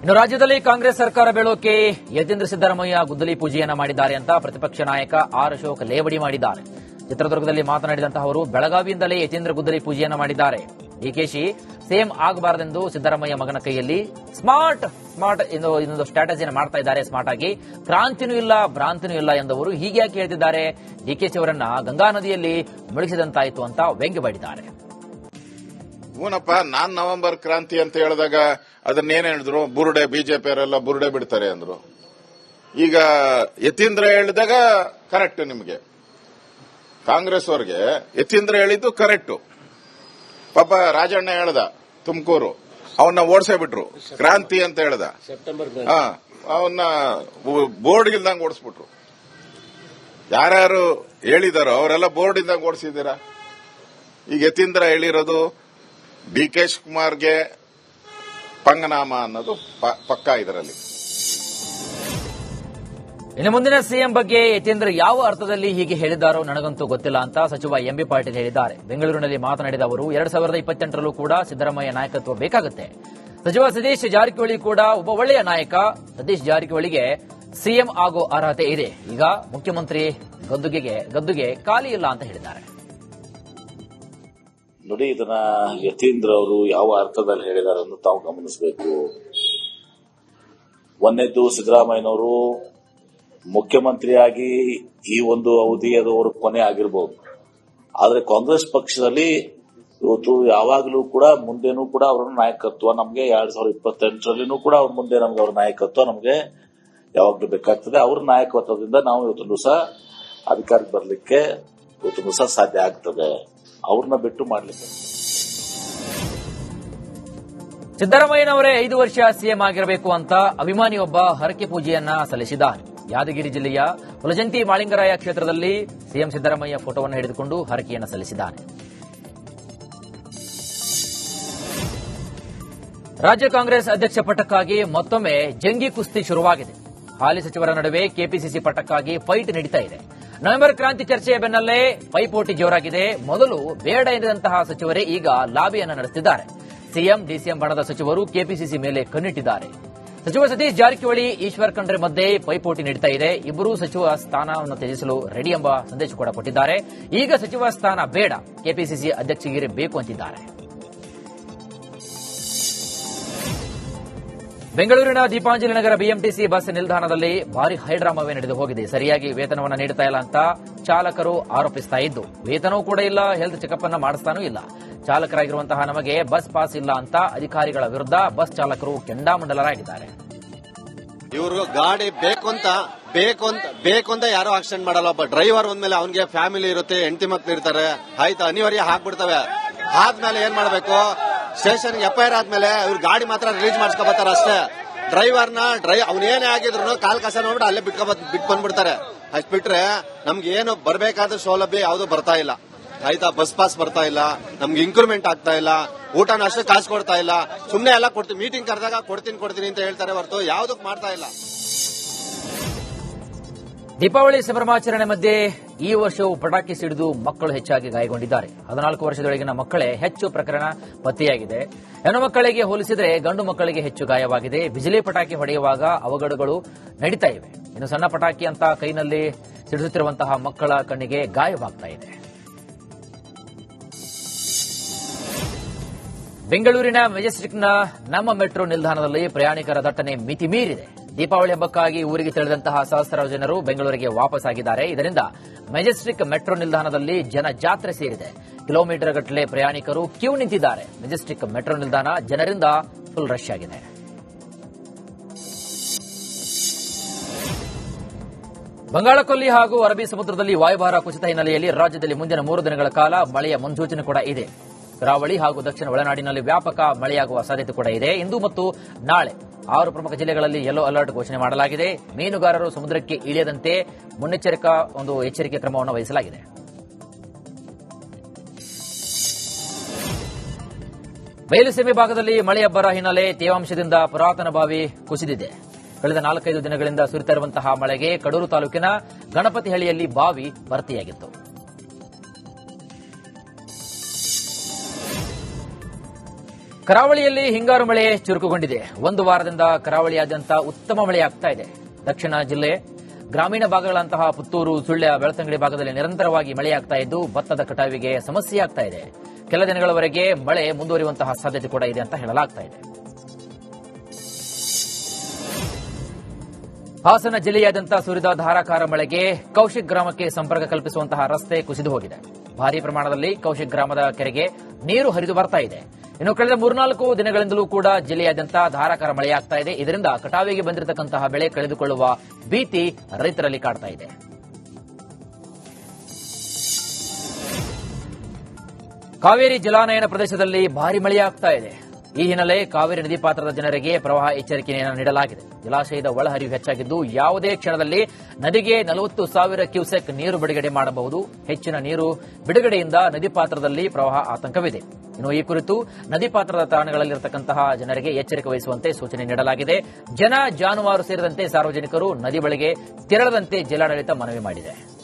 ಇನ್ನು ರಾಜ್ಯದಲ್ಲಿ ಕಾಂಗ್ರೆಸ್ ಸರ್ಕಾರ ಬೀಳೋಕೆ ಯತೀಂದ್ರ ಸಿದ್ದರಾಮಯ್ಯ ಗುದ್ದಲಿ ಪೂಜೆಯನ್ನ ಮಾಡಿದ್ದಾರೆ ಅಂತ ಪ್ರತಿಪಕ್ಷ ನಾಯಕ ಆರ್ ಅಶೋಕ್ ಲೇವಡಿ ಮಾಡಿದ್ದಾರೆ. ಚಿತ್ರದುರ್ಗದಲ್ಲಿ ಮಾತನಾಡಿದಂತಹ ಅವರು ಬೆಳಗಾವಿಯಿಂದಲೇ ಯತೀಂದ್ರ ಗುದ್ದಲಿ ಪೂಜೆಯನ್ನ ಮಾಡಿದ್ದಾರೆ. ಡಿಕೆಶಿ ಸೇಮ್ ಆಗಬಾರದೆಂದು ಸಿದ್ದರಾಮಯ್ಯ ಮಗನ ಕೈಯಲ್ಲಿ ಸ್ಮಾರ್ಟ್ ಸ್ಮಾರ್ಟ್ ಇನ್ನೊಂದು ಸ್ಟ್ರಾಟಜಿಯನ್ನು ಮಾಡ್ತಾ ಇದ್ದಾರೆ, ಸ್ಮಾರ್ಟ್ ಆಗಿ. ಕ್ರಾಂತಿನೂ ಇಲ್ಲ, ಭ್ರಾಂತಿನೂ ಇಲ್ಲ ಎಂದವರು ಹೀಗೆ ಯಾಕೆ ಹೇಳ್ತಿದ್ದಾರೆ? ಡಿ ಕೆ ಅವರನ್ನ ಗಂಗಾ ನದಿಯಲ್ಲಿ ಮುಳುಗಿಸಿದಂತಾಯಿತು ಅಂತ ವ್ಯಂಗ್ಯವಾಡಿದ್ದಾರೆ ಊನಪ್ಪ ನಾನ್ ನವೆಂಬರ್ ಕ್ರಾಂತಿ ಅಂತ ಹೇಳಿದಾಗ ಅದನ್ನೇನ್ ಹೇಳಿದ್ರು? ಬುರುಡೆ, ಬಿಜೆಪಿಯವರೆಲ್ಲ ಬುರುಡೆ ಬಿಡ್ತಾರೆ ಅಂದ್ರು. ಈಗ ಯತೀಂದ್ರ ಹೇಳಿದಾಗ ಕರೆಕ್ಟ್ ನಿಮಗೆ. ಕಾಂಗ್ರೆಸ್ ಅವ್ರಿಗೆ ಯತೀಂದ್ರ ಹೇಳಿದ್ದು ಕರೆಕ್ಟ್. ಪಾಪ ರಾಜಣ್ಣ ಹೇಳ್ದ ತುಮಕೂರು. ಅವನ್ನ ಓಡಿಸೇ ಬಿಟ್ರು. ಕ್ರಾಂತಿ ಅಂತ ಹೇಳ್ದ. ಅವನ್ನ ಬೋರ್ಡ್ ಇಲ್ದಂಗ್ ಓಡಿಸ್ಬಿಟ್ರು. ಯಾರ್ಯಾರು ಹೇಳಿದಾರೋ ಅವರೆಲ್ಲ ಬೋರ್ಡ್ ಇಲ್ದಂಗ್ ಓಡಿಸಿದ್ದೀರಾ? ಈಗ ಯತೀಂದ್ರ ಹೇಳಿರೋದು ಡಿ ಕೆ ಶಿವಕುಮಾರ್ಗೆ ಪಂಗನಾಮ ಅನ್ನೋದು ಪಕ್ಕಾ ಇದರಲ್ಲಿ. ಇನ್ನು ಮುಂದಿನ ಸಿಎಂ ಬಗ್ಗೆ ಯತೀಂದ್ರ ಯಾವ ಅರ್ಥದಲ್ಲಿ ಹೀಗೆ ಹೇಳಿದ್ದಾರೋ ನನಗಂತೂ ಗೊತ್ತಿಲ್ಲ ಅಂತ ಸಚಿವ ಎಂಬಿ ಪಾಟೀಲ್ ಹೇಳಿದ್ದಾರೆ. ಬೆಂಗಳೂರಿನಲ್ಲಿ ಮಾತನಾಡಿದ ಅವರು, ಎರಡ್ ಸಾವಿರದ ಇಪ್ಪತ್ತೆಂಟರಲ್ಲೂ ಕೂಡ ಸಿದ್ದರಾಮಯ್ಯ ನಾಯಕತ್ವ ಬೇಕಾಗುತ್ತೆ. ಸಚಿವ ಸತೀಶ್ ಜಾರಕಿಹೊಳಿ ಕೂಡ ಒಬ್ಬ ಒಳ್ಳೆಯ ನಾಯಕ. ಸತೀಶ್ ಜಾರಕಿಹೊಳಿಗೆ ಸಿಎಂ ಆಗೋ ಅರ್ಹತೆ ಇದೆ. ಈಗ ಮುಖ್ಯಮಂತ್ರಿ ಗದ್ದುಗೆಗೆ, ಗದ್ದುಗೆ ಖಾಲಿ ಇಲ್ಲ ಅಂತ ಹೇಳಿದ್ದಾರೆ. ನೋಡಿ, ಇದನ್ನ ಯತೀಂದ್ರ ಅವರು ಯಾವ ಅರ್ಥದಲ್ಲಿ ಹೇಳಿದಾರೆ ಅಂತ ತಾವು ಗಮನಿಸಬೇಕು. ಒಂದೇದ್ದು ಸಿದ್ದರಾಮಯ್ಯನವರು ಮುಖ್ಯಮಂತ್ರಿಯಾಗಿ ಈ ಒಂದು ಅವಧಿ ಅದು ಅವ್ರ ಕೊನೆ ಆಗಿರ್ಬೋದು. ಆದ್ರೆ ಕಾಂಗ್ರೆಸ್ ಪಕ್ಷದಲ್ಲಿ ಇವತ್ತು ಯಾವಾಗಲೂ ಕೂಡ ಮುಂದೆನೂ ಕೂಡ ಅವರ ನಾಯಕತ್ವ ನಮಗೆ ಎರಡ್ ಸಾವಿರದ ಇಪ್ಪತ್ತೆಂಟರಲ್ಲಿನೂ ಕೂಡ ಅವ್ರ ಮುಂದೆ ನಮ್ಗೆ ಅವ್ರ ನಾಯಕತ್ವ ನಮಗೆ ಯಾವಾಗಲೂ ಬೇಕಾಗ್ತದೆ. ಅವ್ರ ನಾಯಕತ್ವದಿಂದ ನಾವು ಇವತ್ತೊಂದು ದಿವಸ ಅಧಿಕಾರಕ್ಕೆ ಬರಲಿಕ್ಕೆ ಇವತ್ತೊಂದು ದಿವಸ ಸಾಧ್ಯ ಆಗ್ತದೆ. ಅವ್ರನ್ನ ಬಿಟ್ಟು ಮಾಡ್ಲಿಕ್ಕೆ. ಸಿದ್ದರಾಮಯ್ಯನವರೇ ಐದು ವರ್ಷ ಸಿಎಂ ಆಗಿರಬೇಕು ಅಂತ ಅಭಿಮಾನಿಯೊಬ್ಬ ಹರಕೆ ಪೂಜೆಯನ್ನ ಸಲ್ಲಿಸಿದ್ದಾರೆ. ಯಾದಗಿರಿ ಜಿಲ್ಲೆಯ ಹುಲಜಂತಿ ಮಾಳಿಂಗರಾಯ ಕ್ಷೇತ್ರದಲ್ಲಿ ಸಿಎಂ ಸಿದ್ದರಾಮಯ್ಯ ಫೋಟೋವನ್ನು ಹಿಡಿದುಕೊಂಡು ಹರಕೆಯನ್ನು ಸಲ್ಲಿಸಿದ್ದಾರೆ ರಾಜ್ಯ ಕಾಂಗ್ರೆಸ್ ಅಧ್ಯಕ್ಷ ಪಟ್ಟಕ್ಕಾಗಿ ಮತ್ತೊಮ್ಮೆ ಜಂಗಿ ಕುಸ್ತಿ ಶುರುವಾಗಿದೆ. ಹಾಲಿ ಸಚಿವರ ನಡುವೆ ಕೆಪಿಸಿಸಿ ಪಟ್ಟಕ್ಕಾಗಿ ಫೈಟ್ ನಡೀತಾ ಇದೆ. ನವೆಂಬರ್ ಕ್ರಾಂತಿ ಚರ್ಚೆಯ ಬೆನ್ನಲ್ಲೇ ಪೈಪೋಟಿ ಜೋರಾಗಿದೆ. ಮೊದಲು ಬೇಡ ಎಂದಂತಹ ಸಚಿವರೇ ಈಗ ಲಾಬಿಯನ್ನು ನಡೆಸುತ್ತಿದ್ದಾರೆ ಸಿಎಂ, ಡಿಸಿಎಂ ಬಣದ ಸಚಿವರು ಕೆಪಿಸಿಸಿ ಮೇಲೆ ಕಣ್ಣಿಟ್ಟಿದ್ದಾರೆ. ಸಚಿವ ಸತೀಶ್ ಜಾರಕಿಹೊಳಿ, ಈಶ್ವರ್ ಖಂಡ್ರೆ ಮಧ್ಯೆ ಪೈಪೋಟಿ ನೀಡ್ತಾ ಇದೆ. ಇಬ್ಬರೂ ಸಚಿವ ಸ್ಥಾನವನ್ನು ತ್ಯಜಿಸಲು ರೆಡಿ ಎಂಬ ಸಂದೇಶ ಕೂಡ ಕೊಟ್ಟಿದ್ದಾರೆ. ಈಗ ಸಚಿವ ಸ್ಥಾನ ಬೇಡ. ಕೆಪಿಸಿಸಿ ಅಧ್ಯಕ್ಷಗಿರಿ ಬೇಕು ಅಂತಿದ್ದಾರೆ. ಬೆಂಗಳೂರಿನ ದೀಪಾಂಜಲಿ ನಗರ ಬಿಎಂಟಿಸಿ ಬಸ್ ನಿಲ್ದಾಣದಲ್ಲಿ ಭಾರಿ ಹೈಡ್ರಾಮಾವೇ ನಡೆದು ಹೋಗಿದೆ. ಸರಿಯಾಗಿ ವೇತನವನ್ನು ನೀಡುತ್ತಾ ಇಲ್ಲ ಅಂತ ಚಾಲಕರು ಆರೋಪಿಸ್ತಾ ಇದ್ದು, ವೇತನವೂ ಕೂಡ ಇಲ್ಲ ಹೆಲ್ತ್ ಚೆಕಪ್ ಅನ್ನು ಮಾಡಿಸ್ತಾನೂ ಇಲ್ಲ. ಚಾಲಕರಾಗಿರುವಂತಹ ನಮಗೆ ಬಸ್ ಪಾಸ್ ಇಲ್ಲ ಅಂತ ಅಧಿಕಾರಿಗಳ ವಿರುದ್ಧ ಬಸ್ ಚಾಲಕರು ಕೆಂಡಾಮಂಡಲರಾಗಿದ್ದಾರೆ. ಇವರು ಗಾಡಿ ಬೇಕು ಅಂತ ಬೇಕು ಅಂತ ಬೇಕು ಅಂತ ಯಾರು ಆಕ್ಸಿಡೆಂಟ್ ಮಾಡಲ್ಲ. ಒಬ್ಬ ಡ್ರೈವರ್ ಒಂದ್ಮೇಲೆ ಅವನಿಗೆ ಫ್ಯಾಮಿಲಿ ಇರುತ್ತೆ, ಹೆಂಡತಿ ಮಕ್ಕಳು ಇರ್ತಾರೆ, ಆಯ್ತಾ? ಅನಿವಾರ್ಯ ಹಾಕ್ಬಿಡ್ತವೆ ಆದ್ಮೇಲೆ ಏನ್ ಮಾಡ್ಬೇಕು? ಸ್ಟೇಷನ್ ಎಫ್ಐಆರ್ ಆದ್ಮೇಲೆ ಇವ್ರ ಗಾಡಿ ಮಾತ್ರ ರಿಲೀಸ್ ಮಾಡ್ಸ್ಕೊಬತ್ತಾರ ಅಷ್ಟೇ. ಡ್ರೈವರ್ನ ಡ್ರೈ ಅವ್ನೇನೇ ಆಗಿದ್ರು ಕಾಲ್ ಕಸ ನೋಡ್ಬಿಟ್ಟು ಅಲ್ಲೇ ಬಿಟ್ಕೊ ಬಿಟ್ ಬಂದ್ಬಿಡ್ತಾರೆ. ಅಷ್ಟ್ ಬಿಟ್ರೆ ನಮ್ಗೆ ಏನು ಬರ್ಬೇಕಾದ ಸೌಲಭ್ಯ ಯಾವುದು ಬರ್ತಾ ಇಲ್ಲ. ಆಯ್ತಾ, ಬಸ್ ಪಾಸ್ ಬರ್ತಾ ಇಲ್ಲ, ನಮ್ಗೆ ಇಂಕ್ರಿಮೆಂಟ್ ಆಗ್ತಾ ಇಲ್ಲ, ಊಟನ ಅಷ್ಟೇ ಕಾಸು ಕೊಡ್ತಾ ಇಲ್ಲ. ಸುಮ್ಮನೆ ಎಲ್ಲ ಕೊಡ್ತೀನಿ ಮೀಟಿಂಗ್ ಕರೆದಾಗ ಕೊಡ್ತೀನಿ ಕೊಡ್ತೀನಿ ಅಂತ ಹೇಳ್ತಾರೆ ಹೊರತು ಯಾವ್ದಕ್ ಮಾಡ್ತಾ ಇಲ್ಲ. ದೀಪಾವಳಿ ಸಂಭ್ರಮಾಚರಣೆ ಮಧ್ಯೆ ಈ ವರ್ಷವೂ ಪಟಾಕಿ ಸಿಡಿದು ಮಕ್ಕಳು ಹೆಚ್ಚಾಗಿ ಗಾಯಗೊಂಡಿದ್ದಾರೆ. ಹದಿನಾಲ್ಕು ವರ್ಷದೊಳಗಿನ ಮಕ್ಕಳೇ ಹೆಚ್ಚು ಪ್ರಕರಣ ಪತ್ತೆಯಾಗಿದೆ. ಹೆಣ್ಣು ಮಕ್ಕಳಿಗೆ ಹೋಲಿಸಿದರೆ ಗಂಡು ಮಕ್ಕಳಿಗೆ ಹೆಚ್ಚು ಗಾಯವಾಗಿದೆ. ಬಿಜಿಲಿ ಪಟಾಕಿ ಹೊಡೆಯುವಾಗ ಅವಘಡಗಳು ನಡೀತಾ ಇವೆ. ಇನ್ನು ಸಣ್ಣ ಪಟಾಕಿ ಅಂತ ಕೈನಲ್ಲಿ ಸಿಡಿಸುತ್ತಿರುವಂತಹ ಮಕ್ಕಳ ಕಣ್ಣಿಗೆ ಗಾಯವಾಗ್ತಾ ಇದೆ. ಬೆಂಗಳೂರಿನ ಮೆಜೆಸ್ಟಿಕ್ನ ನಮ್ಮ ಮೆಟ್ರೋ ನಿಲ್ದಾಣದಲ್ಲಿ ಪ್ರಯಾಣಿಕರ ದಟ್ಟಣೆ ಮಿತಿ ಮೀರಿದೆ. ದೀಪಾವಳಿ ಹಬ್ಬಕ್ಕಾಗಿ ಊರಿಗೆ ತೆರಳಿದಂತಹ ಸಹಸ್ರಾರು ಜನರು ಬೆಂಗಳೂರಿಗೆ ವಾಪಸ್ ಆಗಿದ್ದಾರೆ. ಇದರಿಂದ ಮೆಜೆಸ್ಟಿಕ್ ಮೆಟ್ರೋ ನಿಲ್ದಾಣದಲ್ಲಿ ಜನ ಜಾತ್ರೆ ಸೇರಿದೆ. ಕಿಲೋಮೀಟರ್ ಗಟ್ಟಲೆ ಪ್ರಯಾಣಿಕರು ಕ್ಯೂ ನಿಂತಿದ್ದಾರೆ. ಮೆಜೆಸ್ಟಿಕ್ ಮೆಟ್ರೋ ನಿಲ್ದಾಣ ಜನರಿಂದ ಫುಲ್ ರಶ್ ಆಗಿದೆ. ಬಂಗಾಳಕೊಲ್ಲಿ ಹಾಗೂ ಅರಬ್ಬಿ ಸಮುದ್ರದಲ್ಲಿ ವಾಯುಭಾರ ಕುಸಿತ ಹಿನ್ನೆಲೆಯಲ್ಲಿ ರಾಜ್ಯದಲ್ಲಿ ಮುಂದಿನ ಮೂರು ದಿನಗಳ ಕಾಲ ಮಳೆಯ ಮುನ್ಸೂಚನೆ ಕೂಡ ಇದೆ. ಕರಾವಳಿ ಹಾಗೂ ದಕ್ಷಿಣ ಒಳನಾಡಿನಲ್ಲಿ ವ್ಯಾಪಕ ಮಳೆಯಾಗುವ ಸಾಧ್ಯತೆ ಕೂಡ ಇದೆ. ಇಂದು ಮತ್ತು ನಾಳೆ ಆರು ಪ್ರಮುಖ ಜಿಲ್ಲೆಗಳಲ್ಲಿ ಯೆಲ್ಲೋ ಅಲರ್ಟ್ ಘೋಷಣೆ ಮಾಡಲಾಗಿದೆ. ಮೀನುಗಾರರು ಸಮುದ್ರಕ್ಕೆ ಇಳಿಯದಂತೆ ಮುನ್ನೆಚ್ಚರಿಕಾ ಒಂದು ಎಚ್ಚರಿಕೆ ಕ್ರಮವನ್ನು ವಹಿಸಲಾಗಿದೆ. ಬಯಲುಸೀಮೆ ಭಾಗದಲ್ಲಿ ಮಳೆಯಬ್ಬರ ಹಿನ್ನೆಲೆ ತೇವಾಂಶದಿಂದ ಪುರಾತನ ಬಾವಿ ಕುಸಿದಿದೆ. ಕಳೆದ ನಾಲ್ಕೈದು ದಿನಗಳಿಂದ ಸುರಿತಾ ಇರುವಂತಹ ಮಳೆಗೆ ಕಡೂರು ತಾಲೂಕಿನ ಗಣಪತಿಹಳ್ಳಿಯಲ್ಲಿ ಬಾವಿ ಭರ್ತಿಯಾಗಿತ್ತು. ಕರಾವಳಿಯಲ್ಲಿ ಹಿಂಗಾರು ಮಳೆ ಚುರುಕುಗೊಂಡಿದೆ. ಒಂದು ವಾರದಿಂದ ಕರಾವಳಿಯಾದ್ಯಂತ ಉತ್ತಮ ಮಳೆಯಾಗ್ತಾ ಇದೆ. ದಕ್ಷಿಣ ಜಿಲ್ಲೆ, ಗ್ರಾಮೀಣ ಭಾಗಗಳಂತಹ ಪುತ್ತೂರು, ಸುಳ್ಯ, ಬೆಳತಂಗಡಿ ಭಾಗದಲ್ಲಿ ನಿರಂತರವಾಗಿ ಮಳೆಯಾಗ್ತಾ ಇದ್ದು, ಭತ್ತದ ಕಟಾವಿಗೆ ಸಮಸ್ಯೆಯಾಗ್ತಾ ಇದೆ. ಕೆಲ ದಿನಗಳವರೆಗೆ ಮಳೆ ಮುಂದುವರಿಯುವಂತಹ ಸಾಧ್ಯತೆ ಕೂಡ ಇದೆ ಅಂತ ಹೇಳಲಾಗ್ತಾ ಇದೆ. ಹಾಸನ ಜಿಲ್ಲೆಯಾದ್ಯಂತ ಸುರಿದ ಧಾರಾಕಾರ ಮಳೆಗೆ ಕೌಶಿಕ್ ಗ್ರಾಮಕ್ಕೆ ಸಂಪರ್ಕ ಕಲ್ಪಿಸುವಂತಹ ರಸ್ತೆ ಕುಸಿದು ಹೋಗಿದೆ. ಭಾರೀ ಪ್ರಮಾಣದಲ್ಲಿ ಕೌಶಿಕ್ ಗ್ರಾಮದ ಕೆರೆಗೆ ನೀರು ಹರಿದು ಬರ್ತಾ ಇದೆ. ಇನ್ನು ಕಳೆದ ಮೂರ್ನಾಲ್ಕು ದಿನಗಳಿಂದಲೂ ಕೂಡ ಜಿಲ್ಲೆಯಾದ್ಯಂತ ಧಾರಾಕಾರ ಮಳೆಯಾಗ್ತಾ ಇದೆ. ಇದರಿಂದ ಕಟಾವಿಗೆ ಬಂದಿರತಕ್ಕಂತಹ ಬೆಳೆ ಕಳೆದುಕೊಳ್ಳುವ ಭೀತಿ ರೈತರಲ್ಲಿ ಕಾಡ್ತಾ ಇದೆ. ಕಾವೇರಿ ಜಲಾನಯನ ಪ್ರದೇಶದಲ್ಲಿ ಭಾರಿ ಮಳೆಯಾಗ್ತಾ ಇದೆ. ಈ ಹಿನ್ನೆಲೆ ಕಾವೇರಿ ನದಿ ಪಾತ್ರದ ಜನರಿಗೆ ಪ್ರವಾಹ ಎಚ್ಚರಿಕೆಯನ್ನು ನೀಡಲಾಗಿದೆ. ಜಲಾಶಯದ ಒಳಹರಿವು ಹೆಚ್ಚಾಗಿದ್ದು, ಯಾವುದೇ ಕ್ಷಣದಲ್ಲಿ ನದಿಗೆ ನಲವತ್ತು ಸಾವಿರ ಕ್ಯೂಸೆಕ್ ನೀರು ಬಿಡುಗಡೆ ಮಾಡಬಹುದು. ಹೆಚ್ಚಿನ ನೀರು ಬಿಡುಗಡೆಯಿಂದ ನದಿ ಪಾತ್ರದಲ್ಲಿ ಪ್ರವಾಹ ಆತಂಕವಿದೆ. ಇನ್ನು ಈ ಕುರಿತು ನದಿ ಪಾತ್ರದ ತಾಣಗಳಲ್ಲಿರತಕ್ಕಂತಹ ಜನರಿಗೆ ಎಚ್ಚರಿಕೆ ವಹಿಸುವಂತೆ ಸೂಚನೆ ನೀಡಲಾಗಿದೆ. ಜನ ಜಾನುವಾರು ಸೇರಿದಂತೆ ಸಾರ್ವಜನಿಕರು ನದಿ ಬಳಿಗೆ ತೆರಳದಂತೆ ಜಿಲ್ಲಾಡಳಿತ ಮನವಿ ಮಾಡಿದೆ.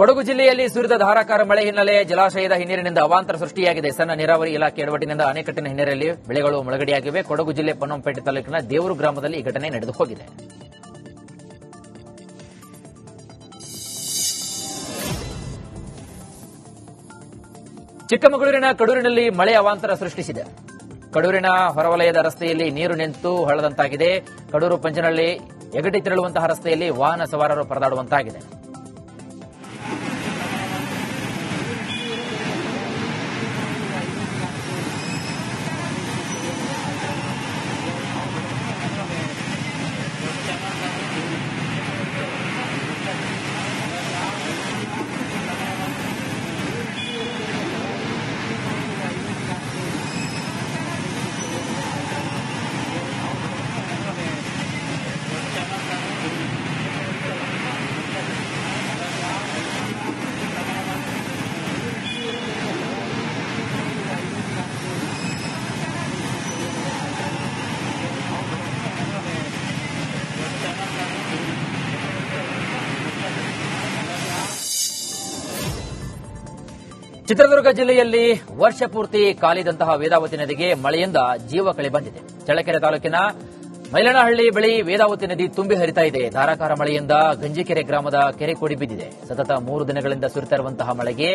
ಕೊಡಗು ಜಿಲ್ಲೆಯಲ್ಲಿ ಸುರಿದ ಧಾರಾಕಾರ ಮಳೆ ಹಿನ್ನೆಲೆ ಜಲಾಶಯದ ಹಿನ್ನೀರಿನಿಂದ ಅವಾಂತರ ಸೃಷ್ಟಿಯಾಗಿದೆ. ಸಣ್ಣ ನೀರಾವರಿ ಇಲಾಖೆ ಎಡವಟ್ಟಿನಿಂದ ಅಣೆಕಟ್ಟಿನ ಹಿನ್ನೆಲೆಯಲ್ಲಿ ಬೆಳೆಗಳು ಮುಳುಗಡೆಯಾಗಿವೆ. ಕೊಡಗು ಜಿಲ್ಲೆ ಪೊನ್ನಂಪೇಟೆ ತಾಲೂಕಿನ ದೇವರು ಗ್ರಾಮದಲ್ಲಿ ಈ ಘಟನೆ ನಡೆದು ಹೋಗಿದೆ. ಚಿಕ್ಕಮಗಳೂರಿನ ಕಡೂರಿನಲ್ಲಿ ಮಳೆ ಅವಾಂತರ ಸೃಷ್ಟಿಸಿದೆ. ಕಡೂರಿನ ಹೊರವಲಯದ ರಸ್ತೆಯಲ್ಲಿ ನೀರು ನಿಂತು ಹಳದಂತಾಗಿದೆ ಕಡೂರು ಪಂಚನಹಳ್ಳಿ ಎಗಟಿ ತೆರಳುವಂತಹ ರಸ್ತೆಯಲ್ಲಿ ವಾಹನ ಸವಾರರು ಪರದಾಡುವಂತಾಗಿದೆ. ಚಿತ್ರದುರ್ಗ ಜಿಲ್ಲೆಯಲ್ಲಿ ವರ್ಷ ಪೂರ್ತಿ ಕಾಲಿದಂತಹ ವೇದಾವತಿ ನದಿಗೆ ಮಳೆಯಿಂದ ಜೀವ ಕಳೆ ಬಂದಿದೆ. ಚಳ್ಳಕೆರೆ ತಾಲೂಕಿನ ಮೈಲನಹಳ್ಳಿ ಬಳಿ ವೇದಾವತಿ ನದಿ ತುಂಬಿ ಹರಿತಾ ಇದೆ. ಧಾರಾಕಾರ ಮಳೆಯಿಂದ ಗಂಜಿಕೆರೆ ಗ್ರಾಮದ ಕೆರೆ ಕೋಡಿ ಬಿದ್ದಿದೆ. ಸತತ ಮೂರು ದಿನಗಳಿಂದ ಸುರಿತಾ ಮಳೆಗೆ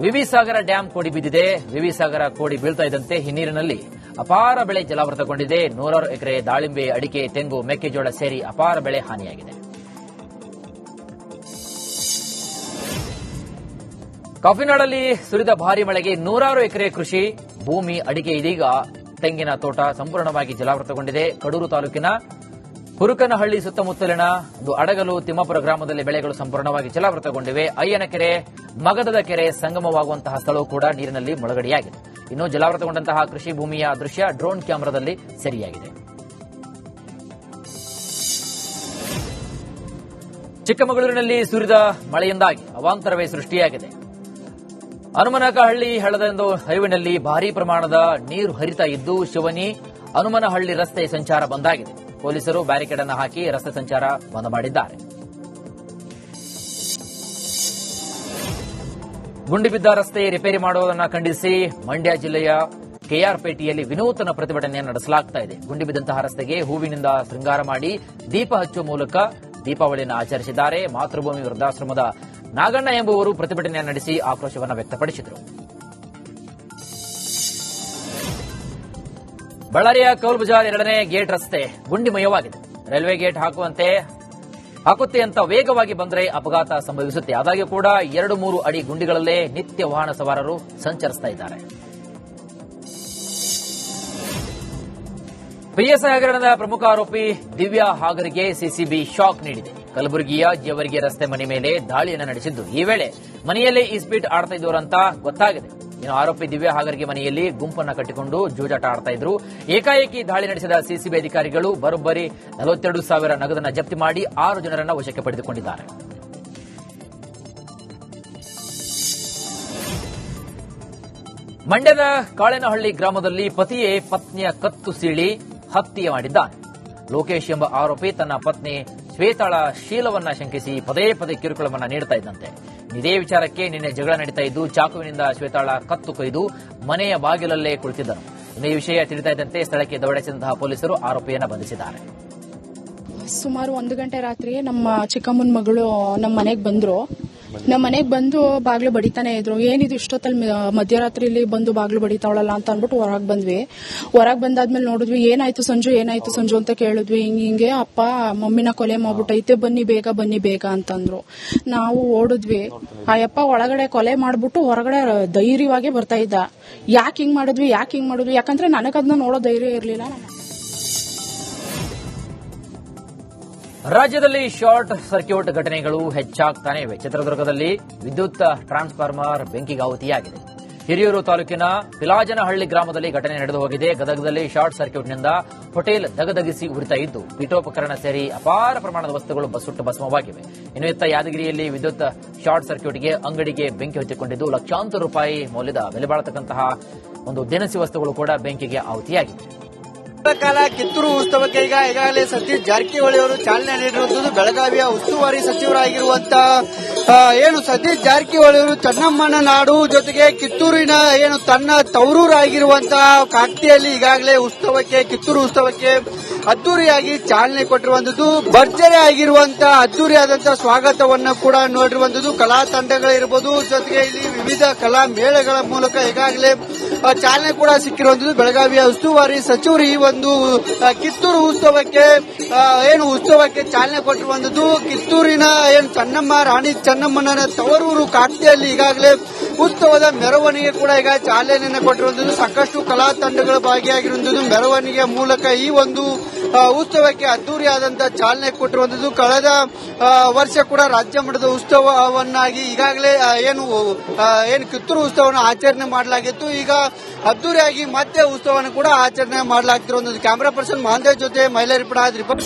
ವಿವಿ ಸಾಗರ ಡ್ಯಾಂ ಕೋಡಿ ಬಿದ್ದಿದೆ. ವಿವಿ ಸಾಗರ ಕೋಡಿ ಬೀಳ್ತಾ ಇದ್ದಂತೆ ಹಿನ್ನೀರಿನಲ್ಲಿ ಅಪಾರ ಬೆಳೆ ಜಲಾವೃತಗೊಂಡಿದೆ. ನೂರಾರು ಎಕರೆ ದಾಳಿಂಬೆ, ಅಡಿಕೆ, ತೆಂಗು, ಮೆಕ್ಕೆಜೋಳ ಸೇರಿ ಅಪಾರ ಬೆಳೆ ಹಾನಿಯಾಗಿದೆ. ಕಾಫಿನಾಡಲ್ಲಿ ಸುರಿದ ಭಾರಿ ಮಳೆಗೆ ನೂರಾರು ಎಕರೆ ಕೃಷಿ, ಭೂಮಿ, ಅಡಿಕೆ ಇದೀಗ ತೆಂಗಿನ ತೋಟ ಸಂಪೂರ್ಣವಾಗಿ ಜಲಾವೃತಗೊಂಡಿದೆ. ಕಡೂರು ತಾಲೂಕಿನ ಹುರುಕನಹಳ್ಳಿ ಸುತ್ತಮುತ್ತಲಿನ ಅಡಗಲು ತಿಮ್ಮಪುರ ಗ್ರಾಮದಲ್ಲಿ ಬೆಳೆಗಳು ಸಂಪೂರ್ಣವಾಗಿ ಜಲಾವೃತಗೊಂಡಿವೆ. ಅಯ್ಯನ ಕೆರೆ, ಮಗದದ ಕೆರೆ ಸಂಗಮವಾಗುವಂತಹ ಸ್ಥಳವು ಕೂಡ ನೀರಿನಲ್ಲಿ ಮುಳುಗಡೆಯಾಗಿದೆ. ಇನ್ನು ಜಲಾವೃತಗೊಂಡಂತಹ ಕೃಷಿ ಭೂಮಿಯ ದೃಶ್ಯ ಡ್ರೋನ್ ಕ್ಯಾಮೆರಾದಲ್ಲಿ ಸೆರೆಯಾಗಿದೆ. ಚಿಕ್ಕಮಗಳೂರಿನಲ್ಲಿ ಸುರಿದ ಮಳೆಯಿಂದಾಗಿ ಅವಾಂತರವೇ ಸೃಷ್ಟಿಯಾಗಿದೆ. ಹನುಮನಕಹಳ್ಳಿ ಹಳ್ಳದಂದು ಹೈವೇನಲ್ಲಿ ಭಾರೀ ಪ್ರಮಾಣದ ನೀರು ಹರಿತಾ ಇದ್ದು, ಶಿವನಿ ಹನುಮನಹಳ್ಳಿ ರಸ್ತೆ ಸಂಚಾರ ಬಂದಾಗಿದೆ. ಪೊಲೀಸರು ಬ್ಯಾರಿಕೇಡ್ ಅನ್ನು ಹಾಕಿ ರಸ್ತೆ ಸಂಚಾರ ಬಂದ್ ಮಾಡಿದ್ದಾರೆ. ಗುಂಡಿಬಿದ್ದ ರಸ್ತೆ ರಿಪೇರಿ ಮಾಡುವುದನ್ನು ಖಂಡಿಸಿ ಮಂಡ್ಯ ಜಿಲ್ಲೆಯ ಕೆಆರ್ಪೇಟೆಯಲ್ಲಿ ವಿನೂತನ ಪ್ರತಿಭಟನೆ ನಡೆಸಲಾಗ್ತಾ ಇದೆ. ಗುಂಡಿಬಿದ್ದಂತಹ ರಸ್ತೆಗೆ ಹೂವಿನಿಂದ ಶೃಂಗಾರ ಮಾಡಿ ದೀಪ ಹಚ್ಚುವ ಮೂಲಕ ದೀಪಾವಳಿಯನ್ನು ಆಚರಿಸಿದ್ದಾರೆ. ಮಾತೃಭೂಮಿ ವೃದ್ಧಾಶ್ರಮದ ನಾಗಣ್ಣ ಎಂಬುವರು ಪ್ರತಿಭಟನೆ ನಡೆಸಿ ಆಕ್ರೋಶವನ್ನು ವ್ಯಕ್ತಪಡಿಸಿದರು. ಬಳ್ಳಾರಿಯ ಕೌಲ್ ಬಜಾರ್ ಎರಡನೇ ಗೇಟ್ ರಸ್ತೆ ಗುಂಡಿಮಯವಾಗಿದೆ. ರೈಲ್ವೆ ಗೇಟ್ ಹಾಕುವಂತೆ ಹಾಕುತ್ತೆ ಅಂತ ವೇಗವಾಗಿ ಬಂದರೆ ಅಪಘಾತ ಸಂಭವಿಸುತ್ತೆ. ಆದಾಗ್ಯೂ ಕೂಡ ಎರಡು ಮೂರು ಅಡಿ ಗುಂಡಿಗಳಲ್ಲೇ ನಿತ್ಯ ವಾಹನ ಸವಾರರು ಸಂಚರಿಸ್ತಾ ಇದ್ದಾರೆ. ಪಿಎಸ್ಐ ಹಗರಣದ ಪ್ರಮುಖ ಆರೋಪಿ ದಿವ್ಯಾ ಹಾಗರಿಗೆ ಸಿಸಿಬಿ ಶಾಕ್ ನೀಡಿದೆ. ಕಲಬುರಗಿಯ ಜೇವರ್ಗಿ ರಸ್ತೆ ಮನೆ ಮೇಲೆ ದಾಳಿಯನ್ನು ನಡೆಸಿದ್ದು ಈ ವೇಳೆ ಮನೆಯಲ್ಲೇ ಈಸ್ಪೀಟ್ ಆಡ್ತಾ ಇದ್ದವರಂತ ಗೊತ್ತಾಗಿದೆ. ಇನ್ನು ಆರೋಪಿ ದಿವ್ಯಾ ಹಾಗರ್ಗೆ ಮನೆಯಲ್ಲಿ ಗುಂಪನ್ನ ಕಟ್ಟಿಕೊಂಡು ಜೂಜಾಟ ಆಡ್ತಾ ಇದ್ರು. ಏಕಾಏಕಿ ದಾಳಿ ನಡೆಸಿದ ಸಿಸಿಬಿ ಅಧಿಕಾರಿಗಳು ಬರೋಬ್ಬರಿ ನಲವತ್ತೆರಡು ಸಾವಿರ ನಗದನ್ನ ಜಪ್ತಿ ಮಾಡಿ ಆರು ಜನರನ್ನ ವಶಕ್ಕೆ ಪಡೆದುಕೊಂಡಿದ್ದಾರೆ. ಮಂಡ್ಯದ ಕಾಳೆನಹಳ್ಳಿ ಗ್ರಾಮದಲ್ಲಿ ಪತಿಯೇ ಪತ್ನಿಯ ಕತ್ತು ಸೀಳಿ ಹತ್ಯೆ ಮಾಡಿದ್ದಾನೆ. ಲೋಕೇಶ್ ಎಂಬ ಆರೋಪಿ ತನ್ನ ಪತ್ನಿ ಶ್ವೇತಾಳ ಶೀಲವನ್ನ ಶಂಕಿಸಿ ಪದೇ ಪದೇ ಕಿರುಕುಳವನ್ನ ನೀಡ್ತಾ ಇದ್ದಂತೆ. ಇದೇ ವಿಚಾರಕ್ಕೆ ನಿನ್ನೆ ಜಗಳ ನಡೀತಾ ಇದ್ದು, ಚಾಕುವಿನಿಂದ ಶ್ವೇತಾಳ ಕತ್ತು ಕೊಯ್ದು ಮನೆಯ ಬಾಗಿಲಲ್ಲೇ ಕುಳಿತಿದ್ದರು. ಈ ವಿಷಯ ತಿಳಿತಾ ಇದ್ದಂತೆ ಸ್ಥಳಕ್ಕೆ ದೌಡಾಯಿಸಿದಂತಹ ಪೊಲೀಸರು ಆರೋಪಿಯನ್ನ ಬಂಧಿಸಿದ್ದಾರೆ. ಸುಮಾರು ಒಂದು ಗಂಟೆ ರಾತ್ರಿ ನಮ್ಮ ಚಿಕ್ಕಮ್ಮನ ಮಗಳು ನಮ್ಮ ಮನೆಗೆ ಬಂದ್ರು. ನಮ್ಮ ಮನೆಗೆ ಬಂದು ಬಾಗ್ಲು ಬಡಿತಾನೆ ಇದ್ರು. ಏನಿದು ಇಷ್ಟೊತ್ತಲ್ಲಿ ಮಧ್ಯರಾತ್ರಿಲಿ ಬಂದು ಬಾಗ್ಲು ಬಡಿತಾವಳಲ್ಲ ಅಂತ ಅಂದ್ಬಿಟ್ಟು ಹೊರಗ್ ಬಂದ್ವಿ. ಹೊರಗ್ ಬಂದಾದ್ಮೇಲೆ ನೋಡಿದ್ವಿ, ಏನಾಯ್ತು ಸಂಜು ಏನಾಯ್ತು ಸಂಜು ಅಂತ ಕೇಳಿದ್ವಿ. ಹಿಂಗ್, ಹಿಂಗೆ ಅಪ್ಪ, ಮಮ್ಮಿನ ಕೊಲೆ ಮಾಡ್ಬಿಟ್ಟೈತೆ, ಬನ್ನಿ ಬೇಗ ಬನ್ನಿ ಬೇಗ ಅಂತಂದ್ರು. ನಾವು ಓಡಿದ್ವಿ. ಆ ಯಪ್ಪ ಒಳಗಡೆ ಕೊಲೆ ಮಾಡ್ಬಿಟ್ಟು ಹೊರಗಡೆ ಧೈರ್ಯವಾಗಿ ಬರ್ತಾ ಇದ್ದ. ಯಾಕೆ ಹಿಂಗ್ ಮಾಡಿದ್ವಿ, ಯಾಕೆ ಹಿಂಗ್ ಮಾಡಿದ್ವಿ? ಯಾಕಂದ್ರೆ ನನಗದನ್ನ ನೋಡೋ ಧೈರ್ಯ ಇರ್ಲಿಲ್ಲ. ರಾಜ್ಯದಲ್ಲಿ ಶಾರ್ಟ್ ಸರ್ಕ್ಯೂಟ್ ಘಟನೆಗಳು ಹೆಚ್ಚಾಗ್ತಾನೆ ಇವೆ. ಚಿತ್ರದುರ್ಗದಲ್ಲಿ ವಿದ್ಯುತ್ ಟ್ರಾನ್ಸ್ಫಾರ್ಮರ್ ಬೆಂಕಿಗಾಹುತಿಯಾಗಿದೆ. ಹಿರಿಯೂರು ತಾಲೂಕಿನ ಪಿಲಾಜನಹಳ್ಳಿ ಗ್ರಾಮದಲ್ಲಿ ಘಟನೆ ನಡೆದು ಹೋಗಿದೆ. ಗದಗದಲ್ಲಿ ಶಾರ್ಟ್ ಸರ್ಕ್ಯೂಟ್ನಿಂದ ಹೋಟೆಲ್ ದಗದಗಿಸಿ ಉರಿತಾ ಇದ್ದು, ಪೀಠೋಪಕರಣ ಸೇರಿ ಅಪಾರ ಪ್ರಮಾಣದ ವಸ್ತುಗಳು ಬಸುಟ್ಟು ಭಸ್ಮವಾಗಿವೆ. ಇನ್ನು ಇತ್ತ ಯಾದಗಿರಿಯಲ್ಲಿ ವಿದ್ಯುತ್ ಶಾರ್ಟ್ ಸರ್ಕ್ಯೂಟ್ಗೆ ಅಂಗಡಿಗೆ ಬೆಂಕಿ ಹೊತ್ತಿಕೊಂಡಿದ್ದು, ಲಕ್ಷಾಂತರ ರೂಪಾಯಿ ಮೌಲ್ಯದ ಬೆಲೆ ಬಾಳತಕ್ಕಂತಹ ಒಂದು ದಿನಸಿ ವಸ್ತುಗಳು ಕೂಡ ಬೆಂಕಿಗೆ ಆಹುತಿಯಾಗಿವೆ. ಕಾಲ ಕಿತ್ತೂರು ಉತ್ಸವಕ್ಕೆ ಈಗ ಈಗಾಗಲೇ ಸತೀಶ್ ಜಾರಕಿಹೊಳಿ ಅವರು ಚಾಲನೆ ನೀಡಿರುವಂತದ್ದು ಬೆಳಗಾವಿಯ ಉಸ್ತುವಾರಿ ಸಚಿವರಾಗಿರುವಂತ ಏನು ಸತೀಶ್ ಜಾರಕಿಹೊಳಿ ಅವರು ಚನ್ನಮ್ಮನ ನಾಡು ಜೊತೆಗೆ ಕಿತ್ತೂರಿನ ಏನು ತನ್ನ ತವರೂರಾಗಿರುವಂತಹ ಕಾಕ್ತಿಯಲ್ಲಿ ಈಗಾಗಲೇ ಉತ್ಸವಕ್ಕೆ, ಕಿತ್ತೂರು ಉತ್ಸವಕ್ಕೆ ಅದ್ದೂರಿಯಾಗಿ ಚಾಲನೆ ಕೊಟ್ಟಿರುವಂತದ್ದು ಭರ್ಜರಿ ಆಗಿರುವಂತಹ ಅದ್ದೂರಿಯಾದಂತಹ ಸ್ವಾಗತವನ್ನು ಕೂಡ ನೋಡಿರುವಂತದ್ದು ಕಲಾ ತಂಡಗಳಿರ್ಬೋದು, ಜೊತೆಗೆ ಇಲ್ಲಿ ವಿವಿಧ ಕಲಾ ಮೇಳಗಳ ಮೂಲಕ ಈಗಾಗಲೇ ಚಾಲನೆ ಕೂಡ ಸಿಕ್ಕಿರುವಂತದ್ದು ಬೆಳಗಾವಿಯ ಉಸ್ತುವಾರಿ ಸಚಿವರು ಈ ಒಂದು ಕಿತ್ತೂರು ಉತ್ಸವಕ್ಕೆ ಏನು ಉತ್ಸವಕ್ಕೆ ಚಾಲನೆ ಕೊಟ್ಟಿರುವಂತದ್ದು ಕಿತ್ತೂರಿನ ಏನು ಚೆನ್ನಮ್ಮ, ರಾಣಿ ಚನ್ನಮ್ಮನ ತವರೂರು ಕಾಟ್ತಿಯಲ್ಲಿ ಈಗಾಗಲೇ ಉತ್ಸವದ ಮೆರವಣಿಗೆ ಕೂಡ ಈಗ ಚಾಲನೆಯನ್ನು ಕೊಟ್ಟಿರುವಂತದ್ದು ಸಾಕಷ್ಟು ಕಲಾ ತಂಡಗಳು ಭಾಗಿಯಾಗಿರುವಂತದ್ದು ಮೆರವಣಿಗೆ ಮೂಲಕ ಈ ಒಂದು ಉತ್ಸವಕ್ಕೆ ಅದ್ದೂರಿಯಾದಂತಹ ಚಾಲನೆ ಕೊಟ್ಟಿರುವಂತದ್ದು ಕಳೆದ ವರ್ಷ ಕೂಡ ರಾಜ್ಯ ಮಟ್ಟದ ಉತ್ಸವವನ್ನಾಗಿ ಈಗಾಗಲೇ ಏನು ಏನು ಕಿತ್ತೂರು ಉತ್ಸವವನ್ನು ಆಚರಣೆ ಮಾಡಲಾಗಿತ್ತು. ಈಗ ಅದ್ದೂರಿಯಾಗಿ ಮತ್ತೆ ಉತ್ಸವವನ್ನು ಕೂಡ ಆಚರಣೆ ಮಾಡಲಾಗ್ತಿರುವಂತದ್ದು. ಕ್ಯಾಮರಾ ಪರ್ಸನ್ ಮಹಾಂತೇಶ್ ಜೊತೆ ಮಹಿಳಾ ರಿಪೋರ್ಟ್